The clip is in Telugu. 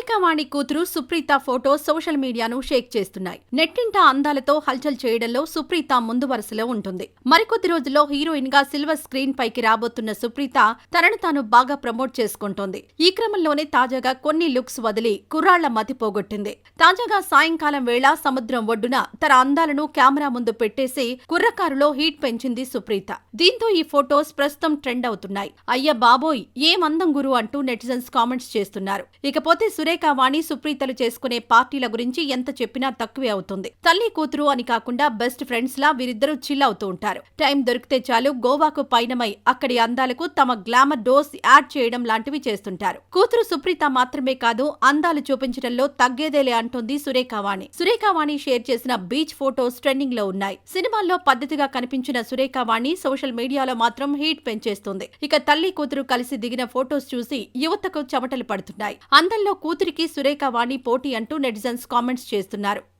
సురేఖవాణి కూతురు సుప్రీత ఫోటో సోషల్ మీడియాను షేక్ చేస్తున్నాయి. నెట్టింట అందాలతో హల్చల్ చేయడంలో సుప్రీత ముందు వరుసలో ఉంటుంది. మరికొద్ది రోజుల్లో హీరోయిన్గా సిల్వర్ స్క్రీన్ పైకి రాబోతున్న సుప్రీత తనను తాను బాగా ప్రమోట్ చేసుకుంటోంది. ఈ క్రమంలోనే తాజాగా కొన్ని లుక్స్ వదిలి కుర్రాళ్ళ మతి పోగొట్టింది. తాజాగా సాయంకాలం వేళ సముద్రం ఒడ్డున తన అందాలను కెమెరా ముందు పెట్టేసి కుర్రకారులో హీట్ పెంచింది సుప్రీత. దీంతో ఈ ఫోటోస్ ప్రస్తుతం ట్రెండ్ అవుతున్నాయి. అయ్య బాబోయ్ ఏం అందం గురు అంటూ నెటిజన్స్ కామెంట్స్ చేస్తున్నారు. ఇకపోతే సురే వాణి సుప్రీతలు చేసుకునే పార్టీల గురించి ఎంత చెప్పినా తక్కువే అవుతుంది. తల్లి కూతురు అని కాకుండా బెస్ట్ ఫ్రెండ్స్ లా వీరిద్దరూ చిల్ అవుతూ ఉంటారు. టైం దొరికితే చాలు గోవాకు పైనమై అక్కడి అందాలకు తమ గ్లామర్ డోస్ యాడ్ చేయడం లాంటివి చేస్తుంటారు. కూతురు సుప్రీత మాత్రమే కాదు అందాలు చూపించడంలో తగ్గేదేలే అంటోంది సురేఖావాణి సురేఖావాణి షేర్ చేసిన బీచ్ ఫోటోస్ ట్రెండింగ్లో ఉన్నాయి. సినిమాల్లో పద్ధతిగా కనిపించిన సురేఖావాణి సోషల్ మీడియాలో మాత్రం హీట్ పెంచేస్తుంది. ఇక తల్లి కూతురు కలిసి దిగిన ఫోటోస్ చూసి యువతకు చెమటలు పడుతున్నాయి. అందంలో కూతురికి సురేఖ వాణి పోటీ అంటూ నెటిజన్స్ కామెంట్స్ చేస్తున్నారు.